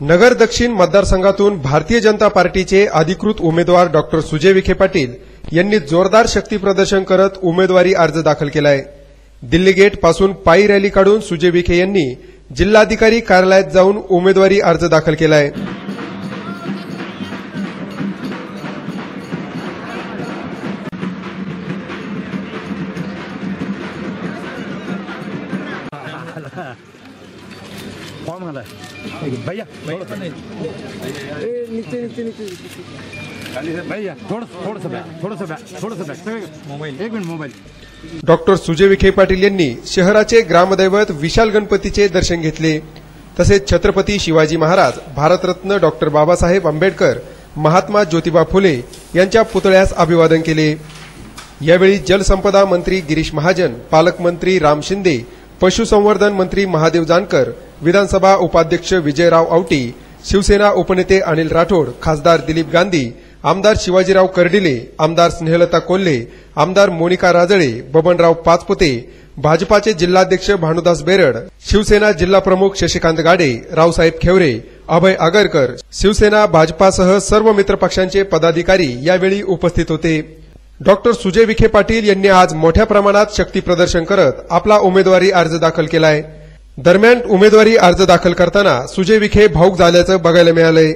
नगर दक्षिण मतदारसंघातून भारतीय जनता पार्टीचे अधिकृत उमेदवार डॉक्टर सुजय विखे पाटील यांनी जोरदार शक्ती प्रदर्शन करत उमेदवारी अर्ज दाखल केलाय. दिल्ली गेटपासून पायी रॅली काढून सुजय विखे यांनी जिल्हाधिकारी कार्यालयात जाऊन उमेदवारी अर्ज दाखल केलाय फॉर्म घालाय भैया नीचे नीचे नीचे भैया थोडं थोडंसं थोडंसं थोडंसं मोबाईल एक minute mobile doctor Sujay Vikhe Patil यांनी शहराचे ग्रामदैवत विशाल गणपतीचे दर्शन घेतले. तसेच छत्रपती शिवाजी महाराज भारतरत्न डॉक्टर बाबासाहेब आंबेडकर महात्मा ज्योतिबा फुले यांच्या पुतळ्यास अभिवादन केले. यावेळी जलसंपदा मंत्री गिरीश महाजन पालकमंत्री राम शिंदे पशुसंवर्धन मंत्री महादेव जानकर विधानसभा उपाध्यक्ष विजयराव औटी शिवसेना उपनेते अनिल राठोड खासदार दिलीप गांधी आमदार शिवाजीराव कर्डिले आमदार स्नेहलता कोल्हे आमदार मोनिका राजळे बबनराव पाचपुते भाजपाचे जिल्हाध्यक्ष भानुदास बेरड शिवसेना जिल्हा प्रमुख शशिकांत गाडे रावसाहेब खेवरे अभय आगरकर शिवसेना भाजपासह सर्व मित्रपक्षांचे पदाधिकारी यावेळी उपस्थित होते. डॉक्टर सुजय विखे पाटील यांनी आज मोठ्या प्रमाणात शक्ती प्रदर्शन करत आपला उमेदवारी अर्ज दाखल केला आहे दरम्यान उमेदवारी अर्ज दाखल करताना सुजय विखे भाऊक झाल्याचं बघायला मिळालंय.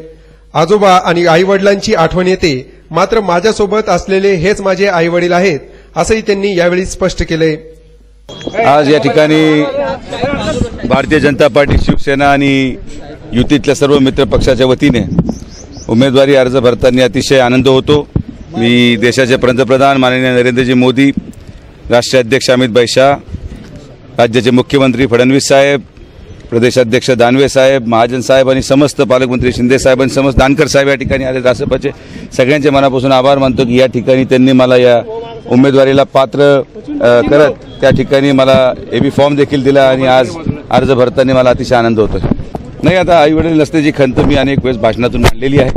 आजोबा आणि आईवडिलांची आठवण येते. मात्र माझ्यासोबत असलेले हेच माझे आईवडील आहेत असंही त्यांनी यावेळी स्पष्ट केलंय. आज या ठिकाणी भारतीय जनता पार्टी शिवसेना आणि युतीतल्या सर्व मित्र पक्षाच्या वतीने उमेदवारी अर्ज भरताना अतिशय आनंद होतो. मी देशाचे पंतप्रधान माननीय नरेंद्रजी मोदी राष्ट्रीय अध्यक्ष अमित भाई शाह राज्याचे मुख्यमंत्री फडणवीस साहेब प्रदेशाध्यक्ष दानवे साहेब महाजन साहेब आणि समस्त पालकमंत्री शिंदे साहेब आणि समस्त दानकर साहेब या ठिकाणी आले. रासपाचे सगळ्यांचे मनापासून आभार मानतो की या ठिकाणी त्यांनी मला या उमेदवारीला पात्र करत त्या ठिकाणी मला ए बी फॉर्म देखील दिला आणि आज अर्ज भरताना मला अतिशय आनंद होतो नाही आता आई वडील नसण्याची खंत मी अनेक वेळेस भाषणातून मांडलेली आहे.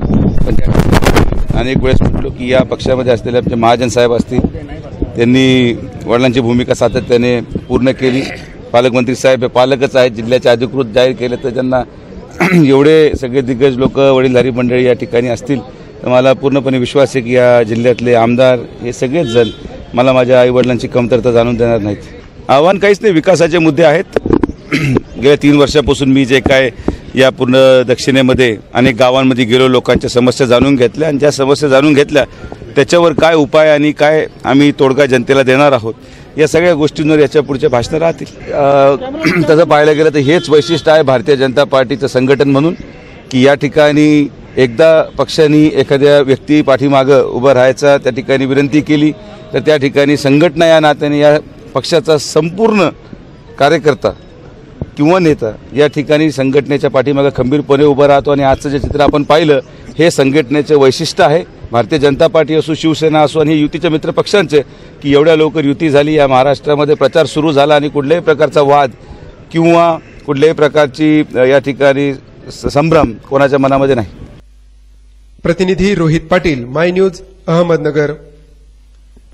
पण अनेक वेळेस म्हटलो की या पक्षामध्ये असलेले आमचे महाजन साहेब असतील त्यांनी वडिलांची भूमिका सातत्याने पूर्ण केली. पालकमंत्री साहेब हे पालकच आहेत. जिल्ह्याचे अधिकृत जाहीर केले तर त्यांना एवढे सगळे दिग्गज लोक वडीलधारी मंडळी या ठिकाणी असतील तर मला पूर्णपणे विश्वास आहे की या जिल्ह्यातले आमदार हे सगळेच जण मला माझ्या आईवडिलांची कमतरता जाणून देणार नाहीत. आव्हान काहीच नाही विकासाचे मुद्दे आहेत. गेल्या तीन वर्षापासून मी जे काय या पूर्ण दक्षिणेमध्ये अनेक गावांमध्ये गेलो लोकांच्या समस्या जाणून घेतल्या आणि ज्या समस्या जाणून घेतल्या त्याच्यावर काय उपाय आणि काय आम्ही तोडगा जनतेला देणार आहोत या सगळ्या गोष्टींवर याच्या पुढच्या भाषणं राहतील. तसं पाहायला गेलं तर हेच वैशिष्ट्य आहे भारतीय जनता पार्टीचं संघटन म्हणून की या ठिकाणी एकदा पक्षाने एखाद्या व्यक्ती पाठीमागं उभं राहायचा त्या ठिकाणी विनंती केली तर त्या ठिकाणी संघटना या नात्याने या पक्षाचा संपूर्ण कार्यकर्ता किंवा नेता या ठिकाणी संघटनेच्या पाठीमागं खंबीरपणे उभं राहतो. आणि आजचं जे चित्र आपण पाहिलं हे संघटनेचं वैशिष्ट्य आहे. भारतीय जनता पार्टी असो शिवसेना असो आणि हे युतीच्या मित्र पक्षांचे की एवढ्या लवकर युती झाली या महाराष्ट्रामध्ये प्रचार सुरू झाला आणि कुठल्याही प्रकारचा वाद किंवा कुठल्याही प्रकारची या ठिकाणी स- संभ्रम कोणाच्या मनामध्ये नाही. प्रतिनिधी रोहित पाटील माय न्यूज अहमदनगर.